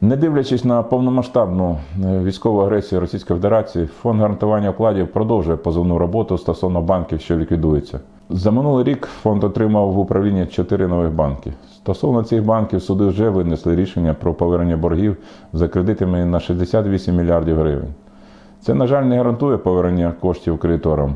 Не дивлячись на повномасштабну е, військову агресію Російської Федерації, фонд гарантування вкладів продовжує позовну роботу стосовно банків, що ліквідуються. За минулий рік фонд отримав в управлінні чотири нових банки. Стосовно цих банків суди вже винесли рішення про повернення боргів за кредитами на 68 мільярдів гривень. Це, на жаль, не гарантує повернення коштів кредиторам,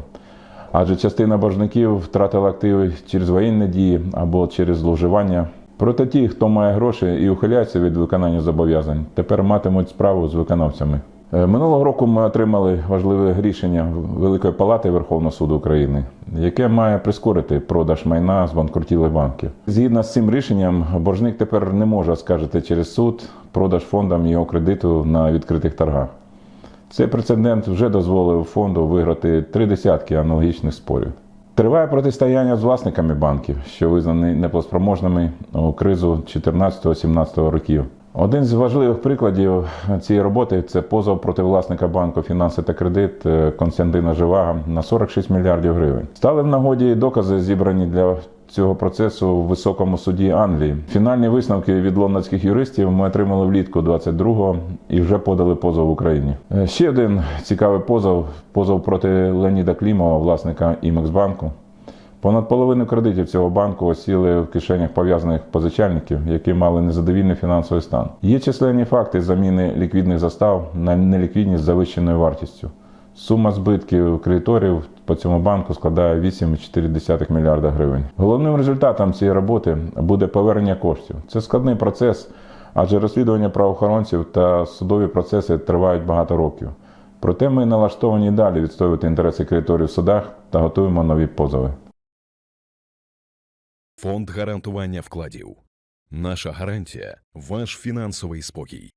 адже частина боржників втратила активи через воєнні дії або через зловживання. Проте ті, хто має гроші і ухиляється від виконання зобов'язань, тепер матимуть справу з виконавцями. Е, Минулого року ми отримали важливе рішення Великої Палати Верховного суду України, яке має прискорити продаж майна з банкрутілих банків. Згідно з цим рішенням, боржник тепер не може оскаржити через суд продаж фондам його кредиту на відкритих торгах. Цей прецедент вже дозволив фонду виграти три десятки аналогічних спорів. Триває протистояння з власниками банків, що визнані неплоспроможними у кризу 14-17 років. Один з важливих прикладів цієї роботи це позов проти власника банку фінанси та кредит Константина Живага на 46 мільярдів гривень. Стали в нагоді докази, зібрані для цього процесу в високому суді Англії. Фінальні висновки від лондонських юристів ми отримали влітку 22-го і вже подали позов в Україні. Е, Ще один цікавий позов позов проти Леоніда Клімова, власника Імексбанку. Понад половину кредитів цього банку осіли в кишенях пов'язаних позичальників, які мали незадовільний фінансовий стан. Є численні факти заміни ліквідних застав на неліквідність завищеною вартістю. Сума збитків кредиторів по цьому банку складає 8,4 мільярда гривень. Головним результатом цієї роботи буде повернення коштів. Це складний процес, адже розслідування правоохоронців та судові процеси тривають багато років. Проте ми налаштовані далі відстоювати інтереси кредиторів в судах та готуємо нові позови. Фонд гарантування вкладів. Наша гарантія ваш фінансовий спокій.